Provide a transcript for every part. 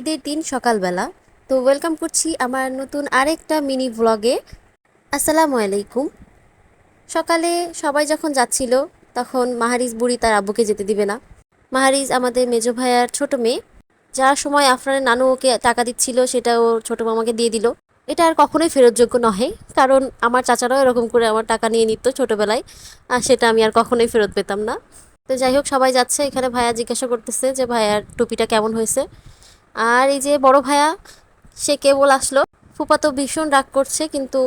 ঈদের দিন সকালবেলা। তো ওয়েলকাম করছি আমার নতুন আরেকটা মিনি ব্লগে আসসালামু আলাইকুম। সকালে সবাই যখন যাচ্ছিল, তখন মাহারিজ বুড়ি তার আব্বুকে যেতে দিবে না। মাহারিজ আমাদের মেজো ভাইয়ার ছোট মেয়ে। যার সময় আফরানের নানু ওকে টাকা দিচ্ছিল, সেটা ও ছোটো মামাকে দিয়ে দিল। এটা আর কখনোই ফেরতযোগ্য নহে, কারণ আমার চাচারাও এরকম করে আমার টাকা নিয়ে নিত ছোটোবেলায়, আর সেটা আমি আর কখনোই ফেরত পেতাম না। তো যাই হোক, সবাই যাচ্ছে। এখানে ভাইয়া জিজ্ঞাসা করতেছে যে, ভাইয়ার টুপিটা কেমন হয়েছে? আর এই যে বড় ভাইয়া, সে কেবল আসলো। ফুপা তো ভীষণ রাগ করছে, কিন্তু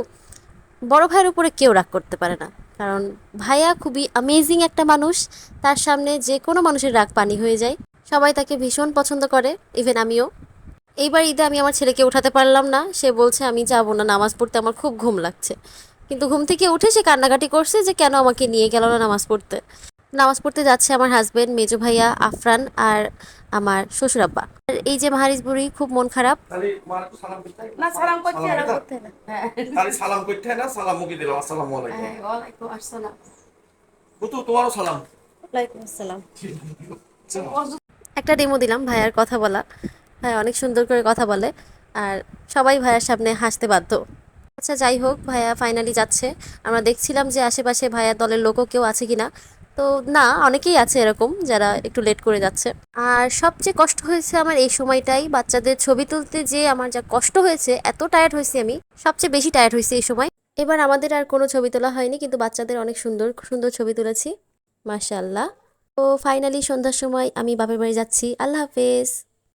বড় ভাইয়ের উপরে কেউ রাগ করতে পারে না। কারণ ভাইয়া খুবই অ্যামেজিং একটা মানুষ, তার সামনে যে কোনো মানুষের রাগ পানি হয়ে যায়। সবাই তাকে ভীষণ পছন্দ করে ইভেন আমিও। এইবার ঈদে আমি আমার ছেলেকে উঠাতে পারলাম না। সে বলছে, আমি যাব না, নামাজ পড়তে আমার খুব ঘুম লাগছে। কিন্তু ঘুম থেকে উঠে সে কান্নাকাটি করছে যে, কেন আমাকে নিয়ে গেল না নামাজ পড়তে? নামাজ পড়তে যাচ্ছে আমার হাজবেন্ড মেজো ভাইয়া আফরান আর আমার শ্বশুর আব্বা। আর এই যে মাহারিজ বুড়ি খুব মন খারাপ। খালি সালাম করতে না করতে না করতে হয়? খালি সালাম করতে না সালাম মুখে দিলাম। আসসালামু আলাইকুম। বুতু তোমারও সালাম। একটা ডেমো দিলাম ভাইয়ার কথা বলা। ভাইয়া অনেক সুন্দর করে কথা বলে। আর সবাই ভাইয়ার সামনে হাসতে বাধ্য। আচ্ছা যাই হোক ভাইয়া ফাইনালি যাচ্ছে। আমরা দেখছিলাম যে আশেপাশে ভাইয়া দলের লোকও কেউ আছে কিনা। তো না, অনেকেই আছে এরকম যারা একটু লেট করে যাচ্ছে। আর সবচেয়ে কষ্ট হয়েছে আমার এই সময়টাই, বাচ্চাদের ছবি তুলতে যে আমার যা কষ্ট হয়েছে, এত টায়ার্ড হয়েছি আমি, সবচেয়ে বেশি টায়ার্ড হয়েছি এই সময়। এবার আমাদের আর কোনো ছবি তোলা হয়নি, কিন্তু বাচ্চাদের অনেক সুন্দর সুন্দর ছবি তুলেছি মাশাল্লাহ তো ফাইনালি সন্ধ্যার সময় আমি বাপের বাড়ি যাচ্ছি, আল্লাহ হাফেজ।